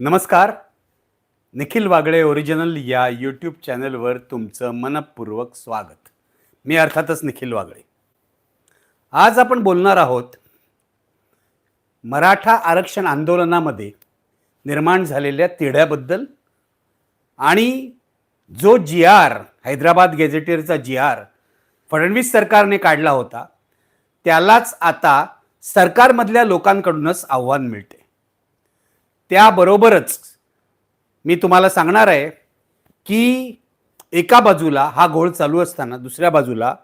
नमस्कार. निखिल वागळे ओरिजिनल या यूट्यूब चॅनलवर तुमचं मनपूर्वक स्वागत. मी अर्थातच निखिल वागळे. आज आपण बोलणार आहोत मराठा आरक्षण आंदोलनामध्ये निर्माण झालेल्या तिढ्याबद्दल आणि जो जी आर हैदराबाद गॅझेटियरचा जी आर फडणवीस सरकारने काढला होता त्यालाच आता सरकारमधल्या लोकांकडूनच आव्हान मिळते त्याबरोबरच मी तुम्हाला सांगणार आहे की एका बाजूला हा घोळ चालू असताना दुसऱ्या बाजूला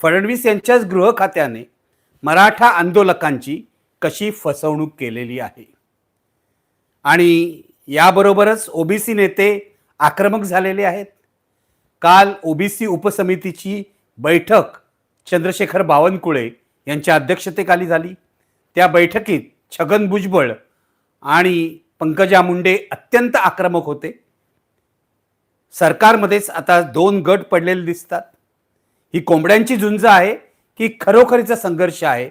फडणवीस यांच्याच गृह खात्याने मराठा आंदोलकांची कशी फसवणूक केलेली आहे. आणि याबरोबरच ओबीसी नेते आक्रमक झालेले आहेत. काल ओबीसी उपसमितीची बैठक चंद्रशेखर बावनकुळे यांच्या अध्यक्षतेखाली झाली. त्या बैठकीत छगन भुजबळ आणि पंकजा मुंडे अत्यंत आक्रमक होते. सरकारमध्येच आता दोन गट पडलेले दिसतात. ही कोंबड्यांची झुंज आहे की खरोखरीचा संघर्ष आहे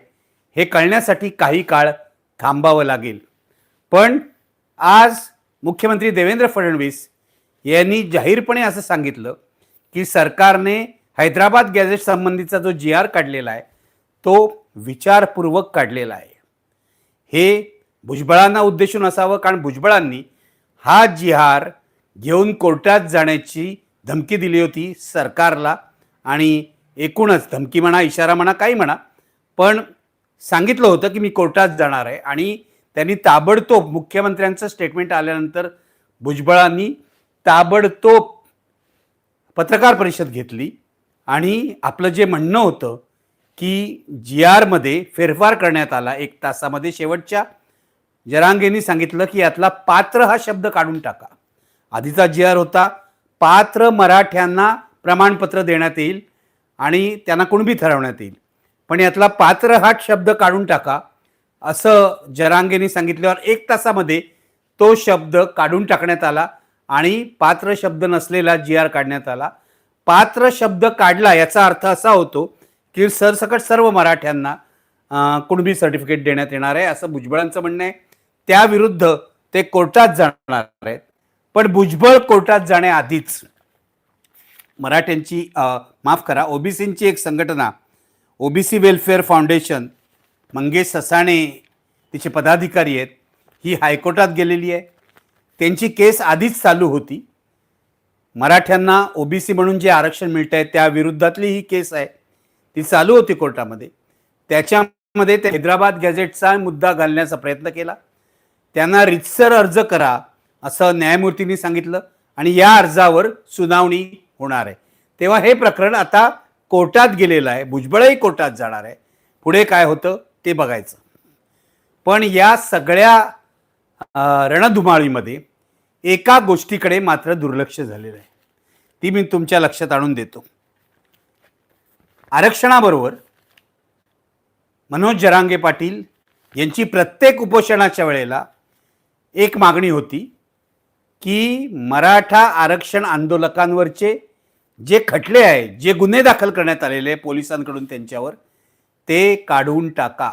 हे कळण्यासाठी काही काळ थांबावं लागेल. पण आज मुख्यमंत्री देवेंद्र फडणवीस यांनी जाहीरपणे असं सांगितलं की सरकारने हैदराबाद गॅझेट संबंधीचा जो जी आर काढलेला आहे तो विचारपूर्वक काढलेला आहे. हे भुजबळांना उद्देशून असावं कारण भुजबळांनी हा जिहार घेऊन कोर्टात जाण्याची धमकी दिली होती सरकारला. आणि एकूणच धमकी म्हणा इशारा म्हणा काही म्हणा पण सांगितलं होतं की मी कोर्टात जाणार आहे. आणि त्यांनी ताबडतोब मुख्यमंत्र्यांचं स्टेटमेंट आल्यानंतर भुजबळांनी ताबडतोब पत्रकार परिषद घेतली. आणि आपलं जे म्हणणं होतं की जी आरमध्ये फेरफार करण्यात आला एक तासामध्ये शेवटच्या जरांगेंनी सांगितलं की यातला पात्र हा शब्द काढून टाका. आधीचा जी आर होता पात्र मराठ्यांना प्रमाणपत्र देण्यात येईल आणि त्यांना कुणबी ठरवण्यात येईल. पण यातला पात्र हा शब्द काढून टाका असं जरांगेंनी सांगितल्यावर एक तासामध्ये तो शब्द काढून टाकण्यात आला आणि पात्र शब्द नसलेला जी आर काढण्यात आला. पात्र शब्द काढला याचा अर्थ असा होतो की सरसकट सर्व मराठ्यांना कुणबी सर्टिफिकेट देण्यात येणार आहे असं भुजबळांचं म्हणणं आहे. त्याविरुद्ध ते कोर्टात जाणार आहेत. पण भुजबळ कोर्टात जाण्याआधीच मराठ्यांची माफ करा ओबीसींची एक संघटना OBC welfare foundation Mangesh Sasane तिचे पदाधिकारी आहेत ही हायकोर्टात गेलेली आहे. त्यांची केस आधीच चालू होती. मराठ्यांना ओबीसी म्हणून जे आरक्षण मिळत आहे त्या विरुद्धातली ही केस आहे. ती चालू होती कोर्टामध्ये. त्याच्यामध्ये ते हैदराबाद गॅझेटचा मुद्दा घालण्याचा प्रयत्न केला. त्यांना रितसर अर्ज करा असं न्यायमूर्तींनी सांगितलं आणि या अर्जावर सुनावणी होणार आहे. तेव्हा हे प्रकरण आता कोर्टात गेलेलं आहे भुजबळही कोर्टात जाणार आहे. पुढे काय होतं ते बघायचं. पण या सगळ्या रणधुमाळीमध्ये एका गोष्टीकडे मात्र दुर्लक्ष झालेलं आहे. ती मी तुमच्या लक्षात आणून देतो. आरक्षणाबरोबर मनोज जरांगे पाटील यांची प्रत्येक उपोषणाच्या वेळेला एक मागणी होती की मराठा आरक्षण आंदोलकांवरचे जे खटले आहे जे गुन्हे दाखल करण्यात आलेले आहे पोलिसांकडून त्यांच्यावर ते काढून टाका.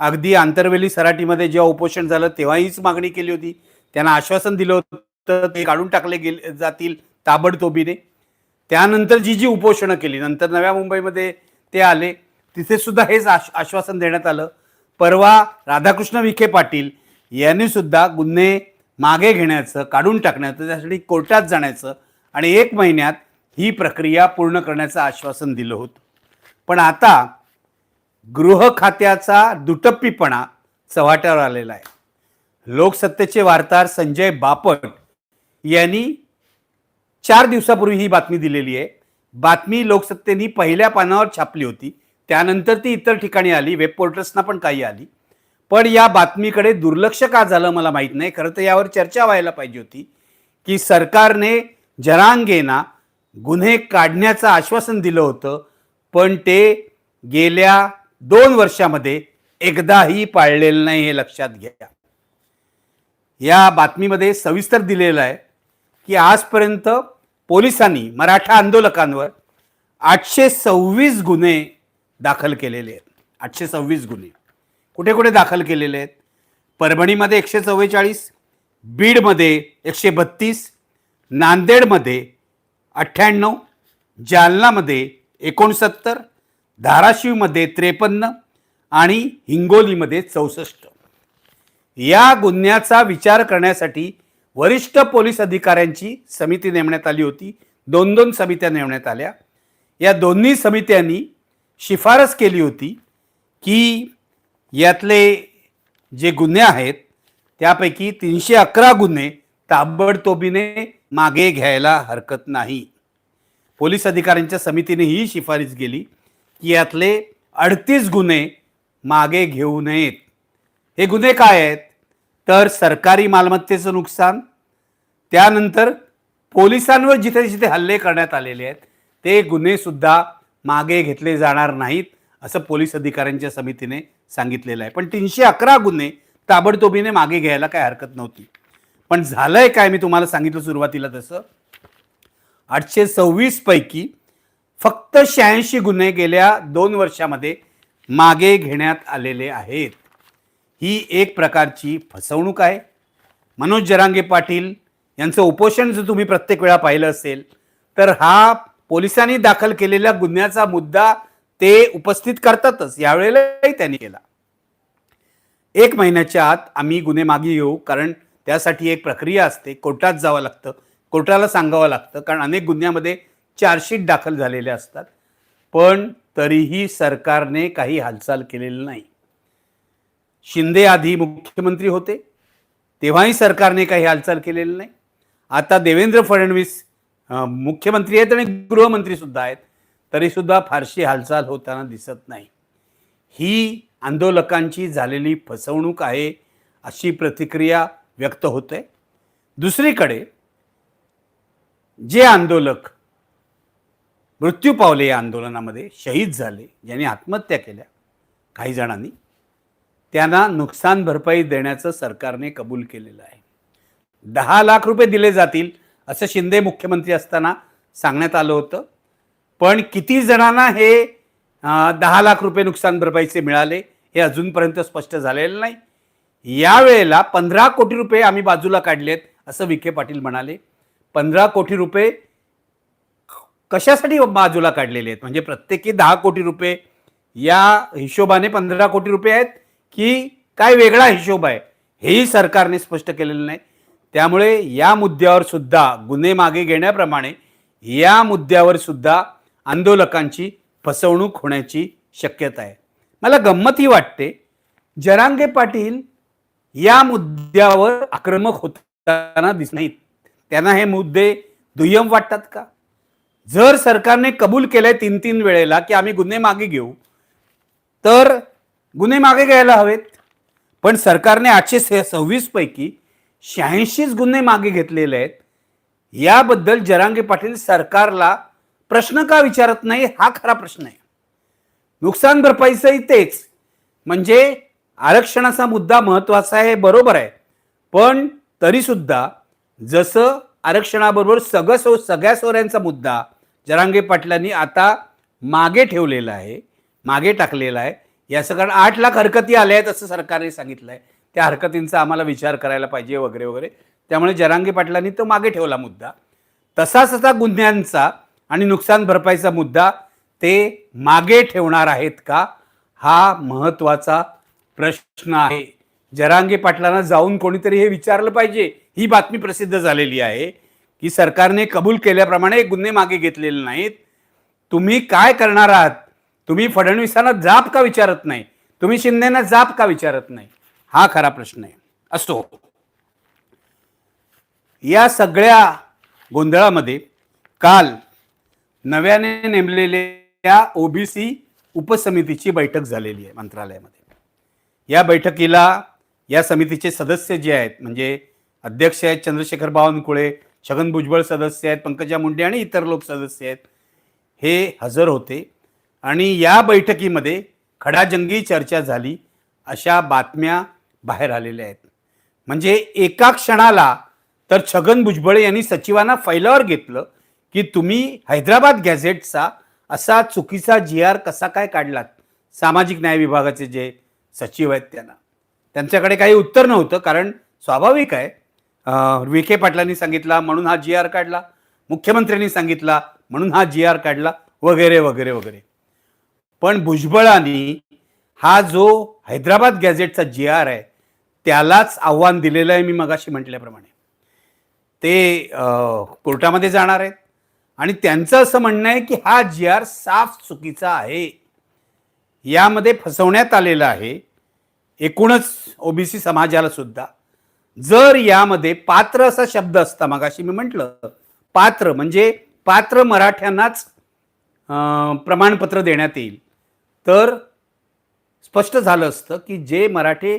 अगदी आंतरवेली सराटीमध्ये जेव्हा उपोषण झालं तेव्हाहीच मागणी केली होती. त्यांना आश्वासन दिलं होतं ते काढून टाकले गेले जातील ताबडतोबीने. त्यानंतर जी जी उपोषणं केली नंतर नव्या मुंबईमध्ये ते आले. तिथे सुद्धा हेच आश्वासन देण्यात आलं. परवा राधाकृष्ण विखे पाटील यांनी सुद्धा गुन्हे मागे घेण्याचं काढून टाकण्याचं त्यासाठी कोर्टात जाण्याचं आणि एक महिन्यात ही प्रक्रिया पूर्ण करण्याचं आश्वासन दिलं होतं. पण आता गृह खात्याचा दुटप्पीपणा चव्हाट्यावर आलेला आहे. लोकसत्तेचे वार्ताहर संजय बापट यांनी चार दिवसापूर्वी ही बातमी दिलेली आहे. बातमी लोकसत्तेनी पहिल्या पानावर छापली होती. त्यानंतर ती इतर ठिकाणी आली वेब पोर्टल्सना पण काही आली. पण या बातमीकडे दुर्लक्ष का झालं मला माहीत नाही. खरं तर यावर चर्चा व्हायला पाहिजे होती की सरकारने जरांगेना गुन्हे काढण्याचं आश्वासन दिलं होतं पण ते गेल्या दोन वर्षामध्ये एकदाही पाळलेलं नाही हे लक्षात घ्या. या बातमीमध्ये सविस्तर दिलेलं आहे की आजपर्यंत पोलिसांनी मराठा आंदोलकांवर आठशे सव्वीस गुन्हे दाखल केलेले आहेत. आठशे सव्वीस गुन्हे. कुठे कुठे दाखल केलेले आहेत? परभणीमध्ये एकशे चव्वेचाळीस बीडमध्ये एकशे बत्तीस नांदेडमध्ये अठ्ठ्याण्णव जालनामध्ये एकोणसत्तर धाराशिवमध्ये त्रेपन्न आणि हिंगोलीमध्ये चौसष्ट. या गुन्ह्याचा विचार करण्यासाठी वरिष्ठ पोलीस अधिकाऱ्यांची समिती नेमण्यात आली होती. दोन दोन समित्या नेमण्यात आल्या. या दोन्ही समित्यांनी शिफारस केली होती की यातले जे गुन्हे आहेत त्यापैकी तीनशे अकरा गुन्हे ताबडतोबीने मागे घ्यायला हरकत नाही. पोलीस अधिकाऱ्यांच्या समितीने ही शिफारस केली की यातले अडतीस गुन्हे मागे घेऊ नयेत. हे गुन्हे काय आहेत? तर सरकारी मालमत्तेचं नुकसान त्यानंतर पोलिसांवर जिथे जिथे हल्ले करण्यात आलेले आहेत ते गुन्हेसुद्धा मागे घेतले जाणार नाहीत. असं पोलीस अधिकाऱ्यांच्या समितीने सांगितलेलं आहे. पण तीनशे अकरा गुन्हे ताबडतोबीने मागे घ्यायला काय हरकत नव्हती. पण झालंय काय? मी तुम्हाला सांगितलं सुरुवातीला तसं. आठशे सव्वीस पैकी फक्त शहाऐंशी गुन्हे गेल्या दोन वर्षामध्ये मागे घेण्यात आलेले आहेत. ही एक प्रकारची फसवणूक आहे. मनोज जरांगे पाटील यांचं उपोषण जर तुम्ही प्रत्येक वेळा पाहिलं असेल तर हा पोलिसांनी दाखल केलेल्या गुन्ह्याचा मुद्दा ते उपस्थित करतातच. यावेळेलाही त्यांनी केला. एक महिन्याच्या आत आम्ही गुन्हे मागे येऊ कारण त्यासाठी एक प्रक्रिया असते. कोर्टात जावं लागतं. कोर्टाला सांगावं लागतं कारण अनेक गुन्ह्यामध्ये चार्जशीट दाखल झालेल्या असतात. पण तरीही सरकारने काही हालचाल केलेली नाही. शिंदे आधी मुख्यमंत्री होते. तेव्हाही सरकारने काही हालचाल केलेली नाही. आता देवेंद्र फडणवीस मुख्यमंत्री आहेत आणि गृहमंत्री सुद्धा आहेत. तरीसुद्धा फारशी हालचाल होताना दिसत नाही. ही आंदोलकांची झालेली फसवणूक आहे अशी प्रतिक्रिया व्यक्त होते. दुसरीकडे जे आंदोलक मृत्यू पावले या आंदोलनामध्ये शहीद झाले ज्यांनी आत्महत्या केल्या काही जणांनी त्यांना नुकसान भरपाई देण्याचं सरकारने कबूल केलेलं आहे. दहा लाख रुपये दिले जातील असं शिंदे मुख्यमंत्री असताना सांगण्यात आलं होतं. पण किती जणांना हे दहा लाख रुपये नुकसान भरपाईचे मिळाले हे अजूनपर्यंत स्पष्ट झालेलं नाही. यावेळेला पंधरा कोटी रुपये आम्ही बाजूला काढलेत असं विखे पाटील म्हणाले. पंधरा कोटी रुपये कशासाठी बाजूला काढलेले आहेत? म्हणजे प्रत्येकी दहा कोटी रुपये या हिशोबाने पंधरा कोटी रुपये आहेत की काय वेगळा हिशोब आहे? हेही सरकारने स्पष्ट केलेलं नाही. त्यामुळे या मुद्द्यावर सुद्धा गुन्हे मागे घेण्याप्रमाणे या मुद्द्यावर सुद्धा आंदोलकांची फसवणूक होण्याची शक्यता आहे. मला गंमत ही वाटते जरांगे पाटील या मुद्द्यावर आक्रमक होताना दिसत नाहीत. त्यांना हे मुद्दे दुय्यम वाटतात का? जर सरकारने कबूल केलंय तीन तीन वेळेला की आम्ही गुन्हे मागे घेऊ तर गुन्हे मागे घ्यायला हवेत. पण सरकारने आठशे सव्वीस पैकी शहाऐंशीच गुन्हे मागे घेतलेले आहेत. याबद्दल जरांगे पाटील सरकारला प्रश्न का विचारत नाही? हा खरा प्रश्न आहे. नुकसान भरपाईचंही तेच. म्हणजे आरक्षणाचा मुद्दा महत्त्वाचा आहे हे बरोबर आहे. पण तरीसुद्धा जसं आरक्षणाबरोबर सगळं सो सगळ्या सोऱ्यांचा मुद्दा जरांगे पाटलांनी आता मागे ठेवलेला आहे मागे टाकलेला आहे. याचं कारण आठ लाख हरकती आल्या आहेत असं सरकारने सांगितलं आहे त्या हरकतींचा आम्हाला विचार करायला पाहिजे वगैरे वगैरे. त्यामुळे जरांगे पाटलांनी तो मागे ठेवला मुद्दा. तसाच असा गुन्ह्यांचा आणि नुकसान भरपाईचा मुद्दा ते मागे ठेवणार आहेत का हा महत्त्वाचा प्रश्न आहे. जरांगे पाटलांना जाऊन कोणीतरी हे विचारलं पाहिजे. ही बातमी प्रसिद्ध झालेली आहे की सरकारने कबूल केल्याप्रमाणे गुन्हे मागे घेतलेले नाहीत. तुम्ही काय करणार आहात? तुम्ही फडणवीसांना जाप का विचारत नाही? तुम्ही शिंदेना जाप का विचारत नाही? हा खरा प्रश्न आहे. असो या सगळ्या गोंधळामध्ये काल नव्याने नेमलेल्या ओबीसी उपसमितीची बैठक झालेली आहे मंत्रालयामध्ये. या बैठकीला या समितीचे सदस्य जे आहेत म्हणजे अध्यक्ष आहेत चंद्रशेखर बावनकुळे छगन भुजबळ सदस्य आहेत पंकजा मुंडे आणि इतर लोक सदस्य आहेत हे हजर होते. आणि या बैठकीमध्ये खडाजंगी चर्चा झाली अशा बातम्या बाहेर आलेल्या आहेत. म्हणजे एका क्षणाला तर छगन भुजबळ यांनी सचिवांना फैलावर घेतलं की तुम्ही हैदराबाद गॅझेटचा असा चुकीचा जी आर कसा काय काढलात? सामाजिक न्याय विभागाचे जे सचिव आहेत त्यांना. त्यांच्याकडे काही उत्तर नव्हतं कारण स्वाभाविक आहे. अं, विखे पाटलांनी सांगितला म्हणून हा जी आर काढला. मुख्यमंत्र्यांनी सांगितला म्हणून हा जी आर काढला. वगैरे वगैरे वगैरे. पण भुजबळांनी हा जो हैदराबाद गॅझेटचा जी आर आहे त्यालाच आव्हान दिलेलं आहे मी मगाशी म्हटल्याप्रमाणे. ते कोर्टामध्ये जाणार आहेत. आणि त्यांचं असं म्हणणं आहे की हा जी आर साफ चुकीचा आहे. यामध्ये फसवण्यात आलेलं आहे. एकूणच ओबीसी समाजाला सुद्धा. जर यामध्ये पात्र असा शब्द असता मगाशी मी म्हटलं पात्र म्हणजे पात्र मराठ्यांनाच प्रमाणपत्र देण्यात येईल. तर स्पष्ट झालं असतं की जे मराठे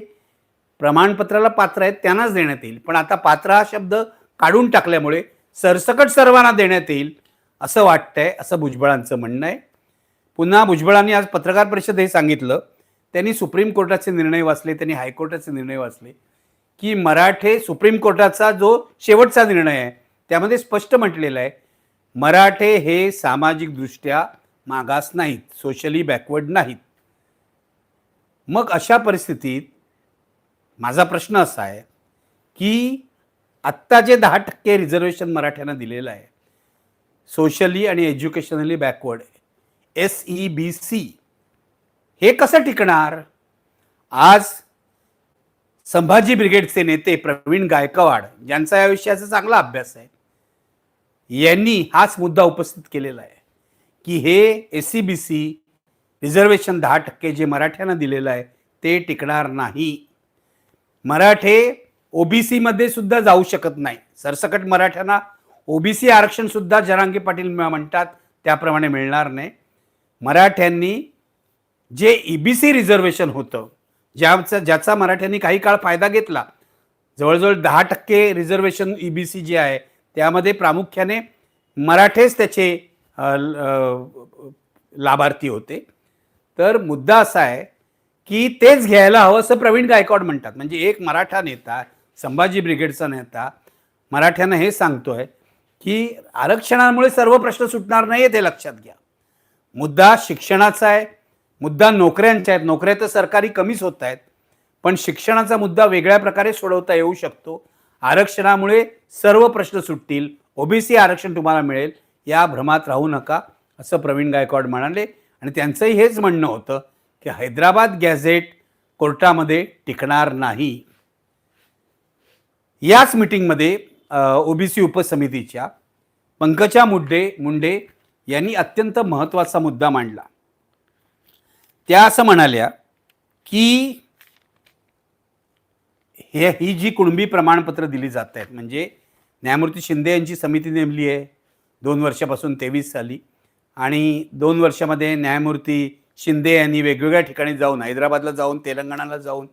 प्रमाणपत्राला पात्र आहेत त्यांनाच देण्यात येईल. पण आता पात्र हा शब्द काढून टाकल्यामुळे सरसकट सर्वांना देण्यात येईल. असं वाटतंय असं भुजबळांचं म्हणणं आहे. पुन्हा भुजबळांनी आज पत्रकार परिषद हे सांगितलं. त्यांनी सुप्रीम कोर्टाचे निर्णय वाचले त्यांनी हायकोर्टाचे निर्णय वाचले की मराठे सुप्रीम कोर्टाचा जो शेवटचा निर्णय आहे त्यामध्ये स्पष्ट म्हटलेलं आहे मराठे हे सामाजिकदृष्ट्या मागास नाहीत सोशली बॅकवर्ड नाहीत. मग अशा परिस्थितीत माझा प्रश्न असा आहे की आत्ता जे दहा टक्के रिझर्वेशन मराठ्यांना दिलेलं आहे सोशली आणि educationally backward S E B C हे कसं टिकणार? आज संभाजी ब्रिगेडचे नेते प्रवीण गायकवाड ज्यांचा या विषयाचा चांगला अभ्यास आहे. यांनी हाच मुद्दा उपस्थित केलेला आहे की हे S C B C reservation दहा टक्के जे मराठ्यांना दिलेलं आहे ते टिकणार नाही. मराठे ओबीसीमध्ये सुद्धा जाऊ शकत नाही. सरसकट मराठ्यांना ओबीसी आरक्षण सुद्धा जरांगी पाटील म्हणतात त्याप्रमाणे मिळणार नाही. मराठ्यांनी जे E ईबीसी रिझर्वेशन होतं ज्याचा ज्याचा मराठ्यांनी काही काळ फायदा घेतला जवळजवळ दहा टक्के रिझर्वेशन ईबीसी जे आहे त्यामध्ये प्रामुख्याने मराठेच त्याचे ल- लाभार्थी होते. तर मुद्दा असा आहे की तेच घ्यायला हवं असं प्रवीण गायकवाड म्हणतात. म्हणजे एक मराठा नेता संभाजी ब्रिगेडचा नेता मराठ्यांना हे सांगतोय की आरक्षणामुळे सर्व प्रश्न सुटणार नाही ते लक्षात घ्या. मुद्दा शिक्षणाचा आहे मुद्दा नोकऱ्यांच्या आहेत. नोकऱ्या तर सरकारी कमीच होत आहेत पण शिक्षणाचा मुद्दा वेगळ्या प्रकारे सोडवता येऊ शकतो. आरक्षणामुळे सर्व प्रश्न सुटतील. ओबीसी आरक्षण तुम्हाला मिळेल. या भ्रमात राहू नका असं प्रवीण गायकवाड म्हणाले. आणि त्यांचंही हेच म्हणणं होतं की हैदराबाद गॅझेट कोर्टामध्ये टिकणार नाही. याच मिटिंगमध्ये ओबीसी उपसमितीच्या पंकजा मुड्डे मुंडे यांनी अत्यंत महत्त्वाचा मुद्दा मांडला. त्या असं म्हणाल्या की हे ही जी कुणबी प्रमाणपत्र दिली जात आहेत म्हणजे न्यायमूर्ती शिंदे यांची समिती नेमली आहे दोन वर्षापासून तेवीस साली आणि दोन वर्षामध्ये न्यायमूर्ती शिंदे यांनी वेगवेगळ्या ठिकाणी जाऊन हैदराबादला जाऊन तेलंगणाला जाऊन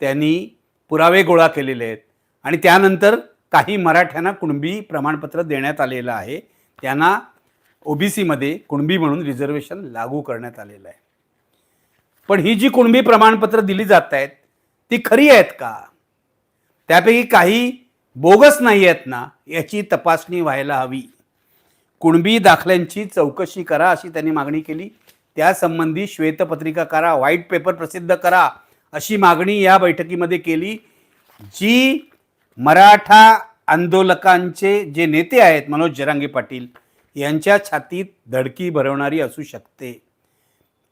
त्यांनी पुरावे गोळा केलेले आहेत. आणि त्यानंतर काही मराठ्यांना कुणबी प्रमाणपत्र देण्यात आलेलं आहे. त्यांना ओबीसीमध्ये कुणबी म्हणून रिझर्वेशन लागू करण्यात आलेलं आहे. पण ही जी कुणबी प्रमाणपत्र दिली जात आहेत ती खरी आहेत का? त्यापैकी काही बोगस नाही आहेत ना याची तपासणी व्हायला हवी. कुणबी दाखल्यांची चौकशी करा अशी त्यांनी मागणी केली. त्यासंबंधी श्वेतपत्रिका करा व्हाईट पेपर प्रसिद्ध करा अशी मागणी या बैठकीमध्ये केली जी मराठा आंदोलकांचे जे नेते आहेत मनोज जरांगे पाटील यांच्या छातीत धडकी भरवणारी असू शकते.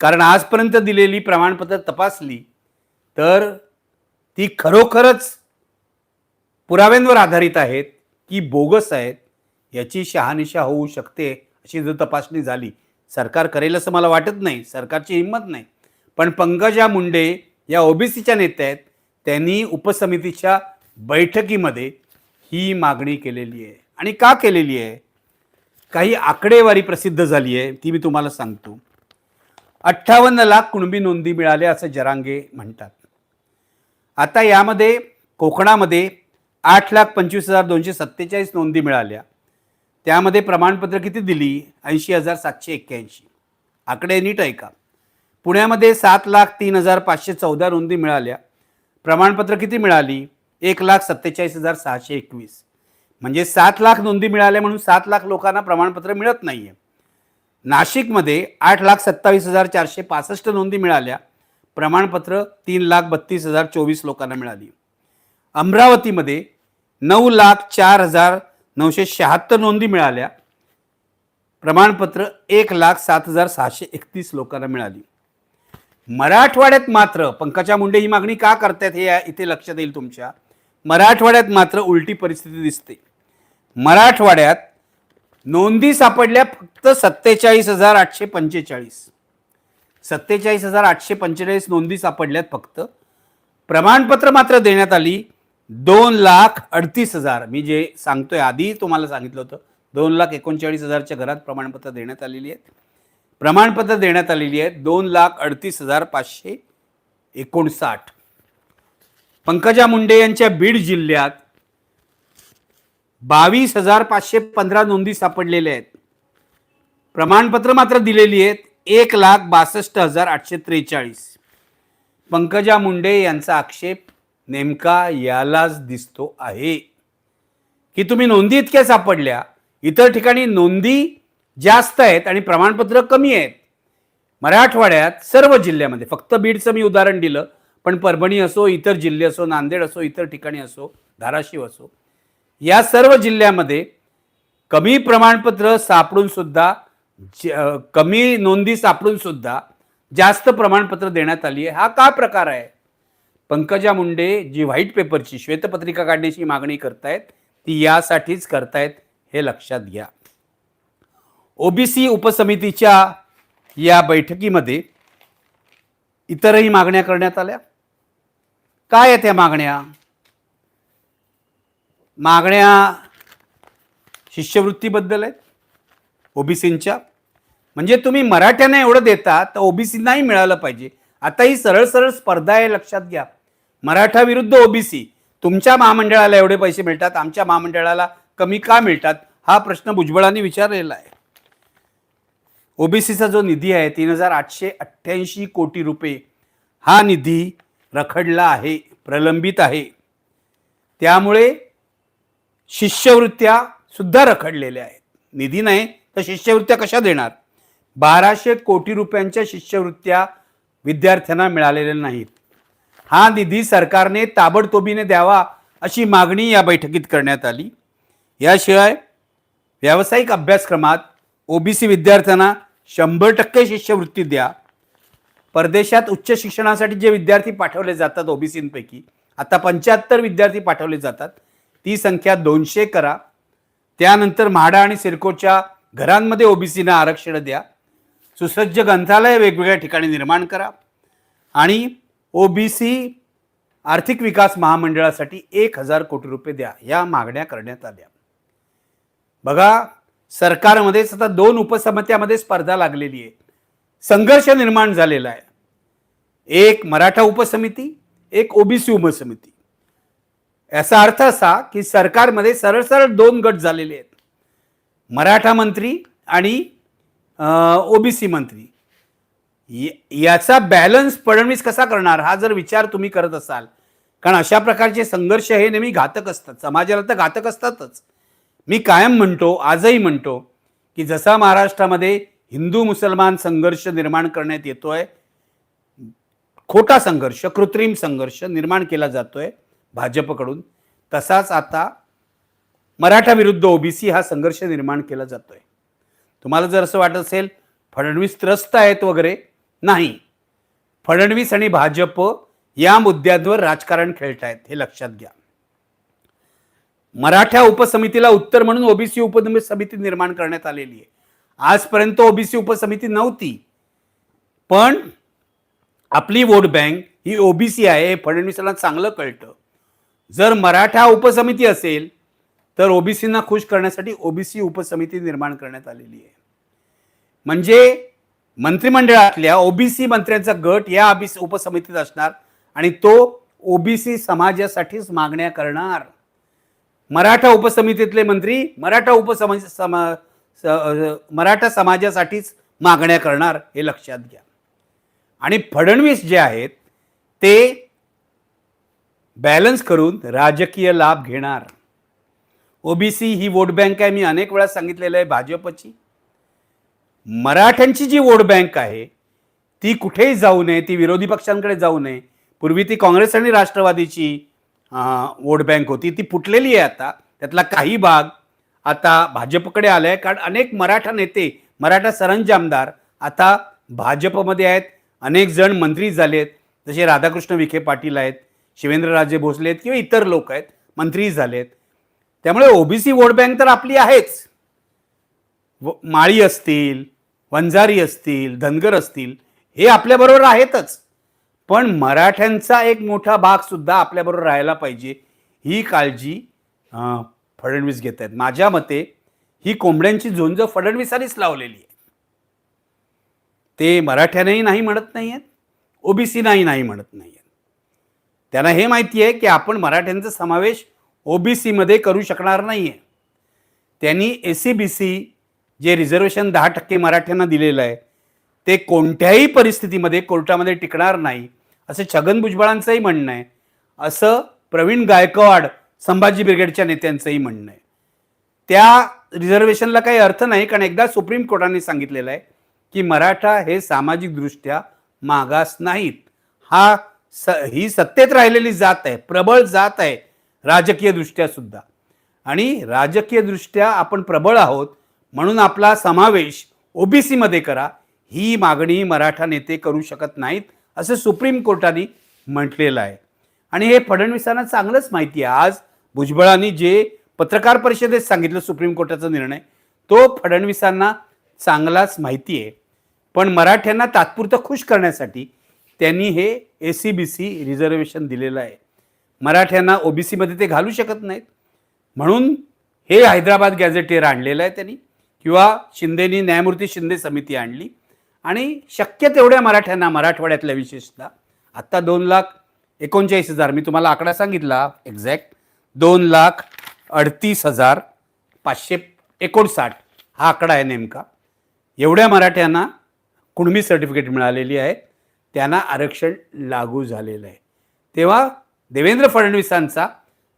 कारण आजपर्यंत दिलेली प्रमाणपत्र तपासली तर ती खरोखरच पुराव्यांवर आधारित आहेत की बोगस आहेत याची शहानिशा होऊ शकते अशी जर तपासणी झाली. सरकार करेल असं मला वाटत नाही सरकारची हिंमत नाही. पण पंकजा मुंडे या ओबीसीच्या नेत्या आहेत त्यांनी उपसमितीच्या बैठकीमध्ये ही मागणी केलेली आहे. आणि का केलेली आहे? काही आकडेवारी प्रसिद्ध झाली आहे ती मी तुम्हाला सांगतो. अठ्ठावन्न लाख कुणबी नोंदी मिळाल्या असं जरांगे म्हणतात. आता यामध्ये कोकणामध्ये आठ लाख पंचवीस हजार दोनशे सत्तेचाळीस नोंदी मिळाल्या. त्यामध्ये प्रमाणपत्र किती दिली? ऐंशी हजार सातशे एक्क्याऐंशी. आकडे नीट ऐका पुण्यामध्ये सात लाख तीन हजार पाचशे चौदा नोंदी मिळाल्या. प्रमाणपत्र किती मिळाली? एक लाख सत्तेचाळीस हजार सहाशे एकवीस. म्हणजे सात लाख नोंदी मिळाल्या म्हणून सात लाख लोकांना प्रमाणपत्र मिळत नाही आहे नाशिकमध्ये आठ लाख सत्तावीस हजार चारशे पासष्ट नोंदी मिळाल्या. प्रमाणपत्र तीन लाख बत्तीस हजार चोवीस लोकांना मिळाली. अमरावतीमध्ये नऊ लाख चार हजार नऊशे शहात्तर नोंदी मिळाल्या. प्रमाणपत्र एक लाख सात हजार सहाशे एकतीस लोकांना मिळाली. मराठवाड्यात मात्र पंकजा मुंडे ही मागणी का करतायत हे इथे लक्षात येईल तुमच्या. मराठवाड्यात मात्र उलटी परिस्थिती दिसते. मराठवाड्यात नोंदी सापडल्या फक्त सत्तेचाळीस हजार आठशे पंचेचाळीस. सत्तेचाळीस हजार आठशे पंचेचाळीस नोंदी सापडल्यात फक्त. प्रमाणपत्र मात्र देण्यात आली दोन लाख अडतीस हजार. मी जे सांगतोय आधी तुम्हाला सांगितलं होतं. दोन लाख एकोणचाळीस हजारच्या घरात प्रमाणपत्र देण्यात आलेली आहेत. प्रमाणपत्र देण्यात आलेली आहेत दोन लाख अडतीस हजार पाचशे एकोणसाठ. पंकजा मुंडे यांच्या बीड जिल्ह्यात बावीस हजार पाचशे पंधरा नोंदी सापडलेल्या आहेत. प्रमाणपत्र मात्र दिलेली आहेत. एक लाख बासष्ट हजार आठशे त्रेचाळीस. पंकजा मुंडे यांचा आक्षेप नेमका यालाच दिसतो आहे. की तुम्ही नोंदी इतक्या सापडल्या इतर ठिकाणी नोंदी जास्त आहेत आणि प्रमाणपत्र कमी आहेत. मराठवाड्यात सर्व जिल्ह्यामध्ये फक्त बीडचं मी उदाहरण दिलं पण परभणी असो इतर जिल्हे असो नांदेड असो इतर ठिकाणी असो धाराशिव असो या सर्व जिल्ह्यामध्ये कमी प्रमाणपत्र सापडून सुद्धा कमी नोंदी सापडून सुद्धा जास्त प्रमाणपत्र देण्यात आली आहे. हा का प्रकार आहे? पंकजा मुंडे जी व्हाईट पेपरची श्वेतपत्रिका काढण्याची मागणी करतायत ती यासाठीच करतायत हे लक्षात घ्या. ओबीसी उपसमितीच्या या बैठकीमध्ये इतरही मागण्या करण्यात आल्या. काय आहेत त्या मागण्या? मागण्या शिष्यवृत्तीबद्दल आहेत. ओबीसींच्या. म्हणजे तुम्ही मराठ्यांना एवढं देता तर ओबीसींनाही मिळालं पाहिजे. आता ही सरळ सरळ स्पर्धा आहे लक्षात घ्या. मराठा विरुद्ध ओबीसी. तुमच्या महामंडळाला एवढे पैसे मिळतात आमच्या महामंडळाला कमी का मिळतात हा प्रश्न भुजबळांनी विचारलेला आहे. ओबीसीचा जो निधी आहे तीन हजार आठशे अठ्ठ्याऐंशी कोटी रुपये हा निधी रखडला आहे प्रलंबित आहे. त्यामुळे शिष्यवृत्त्या सुद्धा रखडलेल्या आहेत. निधी नाही तर शिष्यवृत्त्या कशा देणार? बाराशे कोटी रुपयांच्या शिष्यवृत्त्या विद्यार्थ्यांना मिळालेल्या नाहीत. हा निधी सरकारने ताबडतोबीने द्यावा अशी मागणी या बैठकीत करण्यात आली. याशिवाय व्यावसायिक अभ्यासक्रमात ओबीसी विद्यार्थ्यांना शंभर टक्के शिष्यवृत्ती द्या परदेशात उच्च शिक्षणासाठी जे विद्यार्थी पाठवले जातात ओबीसींपैकी आता पंच्याहत्तर विद्यार्थी पाठवले जातात. ती संख्या दोनशे करा. त्यानंतर म्हाडा आणि सिरकोच्या घरांमध्ये ओबीसीना आरक्षण द्या. सुसज्ज ग्रंथालय वेगवेगळ्या ठिकाणी निर्माण करा. आणि ओबीसी आर्थिक विकास महामंडळासाठी एक हजार कोटी रुपये द्या. या मागण्या करण्यात आल्या. बघा सरकारमध्येच आता दोन उपसमित्यामध्ये स्पर्धा लागलेली आहे. संघर्ष निर्माण झालेला आहे. एक मराठा उपसमिती एक ओबीसी उपसमिती. याचा अर्थ असा की सरकारमध्ये सरळ सरळ दोन गट झालेले आहेत. मराठा मंत्री आणि ओबीसी मंत्री. याचा बॅलन्स फडणवीस कसा करणार हा जर विचार तुम्ही करत असाल. कारण अशा प्रकारचे संघर्ष हे नेहमी घातक असतात. समाजाला तर घातक असतातच. मी कायम म्हणतो आजही म्हणतो की जसा महाराष्ट्रामध्ये हिंदू मुसलमान संघर्ष निर्माण करण्यात येतोय. खोटा संघर्ष कृत्रिम संघर्ष निर्माण केला जातोय भाजपकडून. तसाच आता मराठा विरुद्ध ओबीसी हा संघर्ष निर्माण केला जातोय. तुम्हाला जर असं वाटत असेल फडणवीस त्रस्त आहेत वगैरे नाही. फडणवीस आणि भाजप या मुद्द्यांवर राजकारण खेळतायत हे लक्षात घ्या. मराठा उपसमितीला उत्तर म्हणून ओबीसी उपसमिती निर्माण करण्यात आलेली आहे. आजपर्यंत ओबीसी उपसमिती नव्हती. पण आपली वोट बँक ही ओबीसी आहे हे फडणवीसांना चांगलं कळतं. जर मराठा उपसमिती असेल तर ओबीसींना खुश करण्यासाठी ओबीसी उपसमिती निर्माण करण्यात आलेली आहे. म्हणजे मंत्रिमंडळातल्या ओबीसी मंत्र्यांचा गट या अभिस उपसमितीत असणार आणि तो ओबीसी समाजासाठीच मागण्या करणार. मराठा उपसमितीतले मंत्री मराठा उपसमिती समा मराठा समाजासाठीच मागण्या करणार हे लक्षात घ्या. आणि फडणवीस जे आहेत ते बॅलन्स करून राजकीय लाभ घेणार. ओबीसी ही वोट बँक आहे मी अनेक वेळा सांगितलेलं आहे भाजपची. मराठ्यांची जी वोट बँक आहे ती कुठेही जाऊ नये ती विरोधी पक्षांकडे जाऊ नये. पूर्वी ती काँग्रेस आणि राष्ट्रवादीची वोट बँक होती ती फुटलेली आहे आता. त्यातला काही भाग आता भाजपकडे आलं आहे कारण अनेक मराठा नेते मराठा सरंजामदार आता भाजपमध्ये आहेत. अनेक जण मंत्री झाले आहेत. जसे राधाकृष्ण विखे पाटील आहेत शिवेंद्रराजे भोसले आहेत किंवा इतर लोक आहेत मंत्री झाले आहेत. त्यामुळे ओबीसी वोट बँक तर आपली आहेच. व- माळी असतील वंजारी असतील धनगर असतील हे आपल्याबरोबर आहेतच. पण मराठ्यांचा एक मोठा भाग सुद्धा आपल्याबरोबर राहायला पाहिजे ही काळजी फडणवीस घेत आहेत माझ्या मते ही कोंबड्यांची झुंज फडणवीसांनीच लावलेली आहे. ते मराठ्यानेही नाही म्हणत नाही आहेत ओबीसीनाही नाही म्हणत नाही आहेत त्यांना हे माहिती आहे की आपण मराठ्यांचा समावेश ओबीसीमध्ये करू शकणार नाही आहे त्यांनी ए सी बी सी जे रिझर्वेशन दहा टक्के मराठ्यांना दिलेलं आहे ते कोणत्याही परिस्थितीमध्ये कोर्टामध्ये टिकणार नाही असं छगन भुजबळांचंही म्हणणं आहे. असं प्रवीण गायकवाड संभाजी ब्रिगेडच्या नेत्यांचंही म्हणणं आहे. त्या रिझर्वेशनला काही अर्थ नाही कारण एकदा सुप्रीम कोर्टाने सांगितलेलं आहे की मराठा हे सामाजिकदृष्ट्या मागास नाहीत. हा स ही सत्तेत राहिलेली जात आहे प्रबळ जात आहे राजकीयदृष्ट्या सुद्धा. आणि राजकीयदृष्ट्या आपण प्रबळ आहोत म्हणून आपला समावेश ओबीसीमध्ये करा. ही मागणी मराठा नेते करू शकत नाहीत असं सुप्रीम कोर्टाने म्हटलेलं आहे. आणि हे फडणवीसांना चांगलंच माहिती आहे. आज भुजबळांनी जे पत्रकार परिषदेत सांगितलं सुप्रीम कोर्टाचा निर्णय तो फडणवीसांना चांगलाच माहिती आहे. पण मराठ्यांना तात्पुरतं खुश करण्यासाठी त्यांनी हे A C B C reservation दिलेलं आहे. मराठ्यांना ओबीसीमध्ये ते घालू शकत नाहीत. म्हणून हे हैदराबाद गॅझेटियर आणलेलं आहे त्यांनी किंवा शिंदेनी न्यायमूर्ती शिंदे समिती आणली. आणि शक्य तेवढ्या मराठ्यांना मराठवाड्यातल्या विशेषतः आत्ता दोन लाख एकोणचाळीस हजार मी तुम्हाला आकडा सांगितला एक्झॅक्ट दोन लाख अडतीस हजार पाचशे एकोणसाठ. हा आकडा आहे नेमका. एवढ्या मराठ्यांना कुणबी सर्टिफिकेट मिळालेली आहे. त्यांना आरक्षण लागू झालेलं आहे. तेव्हा देवेंद्र फडणवीसांचा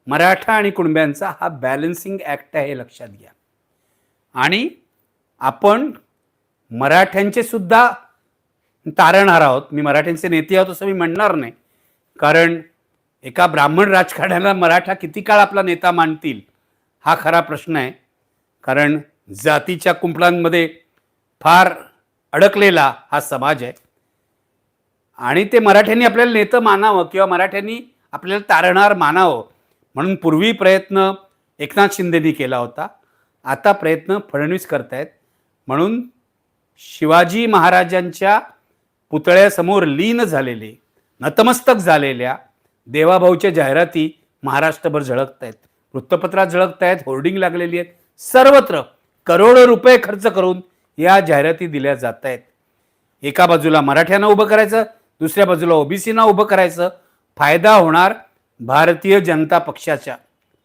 मराठा आणि कुणब्यांचा हा बॅलन्सिंग ॲक्ट आहे हे लक्षात घ्या. आणि आपण मराठ्यांचे सुद्धा तारणहार आहोत. मी मराठ्यांचे नेते आहोत असं मी म्हणणार नाही. कारण एका ब्राह्मण राजकारण्याला मराठा किती काळ आपला नेता मानतील हा खरा प्रश्न आहे. कारण जातीच्या कुंपणांमध्ये फार अडकलेला हा समाज आहे. आणि ते मराठ्यांनी आपल्याला नेतं मानावं किंवा मराठ्यांनी आपल्याला तारणार मानावं म्हणून पूर्वी प्रयत्न एकनाथ शिंदेनी केला होता. आता प्रयत्न फडणवीस करतायत. म्हणून शिवाजी महाराजांच्या पुतळ्यासमोर लीन झालेले नतमस्तक झालेल्या देवाभाऊच्या जाहिराती महाराष्ट्रभर झळकत आहेत वृत्तपत्रात झळकत आहेत होर्डिंग लागलेली आहेत. सर्वत्र करोडो रुपये खर्च करून या जाहिराती दिल्या जात आहेत एका बाजूला मराठ्यांना उभं करायचं दुसऱ्या बाजूला ओबीसीना उभं करायचं. फायदा होणार भारतीय जनता पक्षाच्या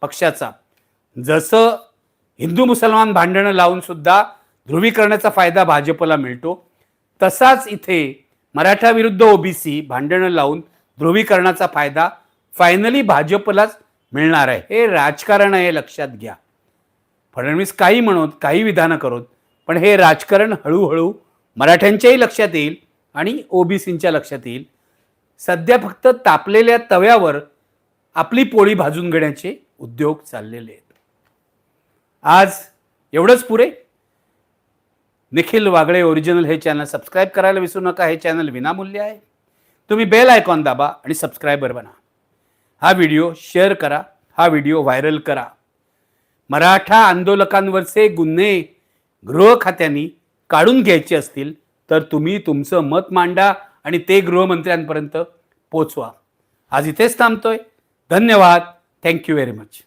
पक्षाचा. जसं हिंदू मुसलमान भांडणं लावून सुद्धा ध्रुवीकरणाचा फायदा भाजपला मिळतो तसाच इथे मराठा विरुद्ध ओबीसी भांडणं लावून ध्रुवीकरणाचा फायदा फायनली भाजपलाच मिळणार आहे. हे राजकारण आहे लक्षात घ्या. फडणवीस काही म्हणत काही विधानं करत पण हे राजकारण हळूहळू मराठ्यांच्याही लक्षात येईल आणि ओबीसींच्या लक्षात येईल. सध्या फक्त तापलेल्या तव्यावर आपली पोळी भाजून घेण्याचे उद्योग चाललेले आहेत. आज एवढंच पुरे. निखिल वागळे ओरिजिनल हे चॅनल सबस्क्राईब करायला विसरू नका. हे चॅनल विनामूल्य आहे. तुम्ही बेल आयकॉन दाबा आणि सबस्क्रायबर बना. हा व्हिडिओ शेअर करा हा व्हिडिओ व्हायरल करा. मराठा आंदोलकांवरचे गुन्हे गृह खात्यांनी काढून घ्यायचे असतील तर तुम्ही तुमचं मत मांडा आणि ते गृहमंत्र्यांपर्यंत पोचवा. आज इथेच थांबतोय. धन्यवाद. Thank you very much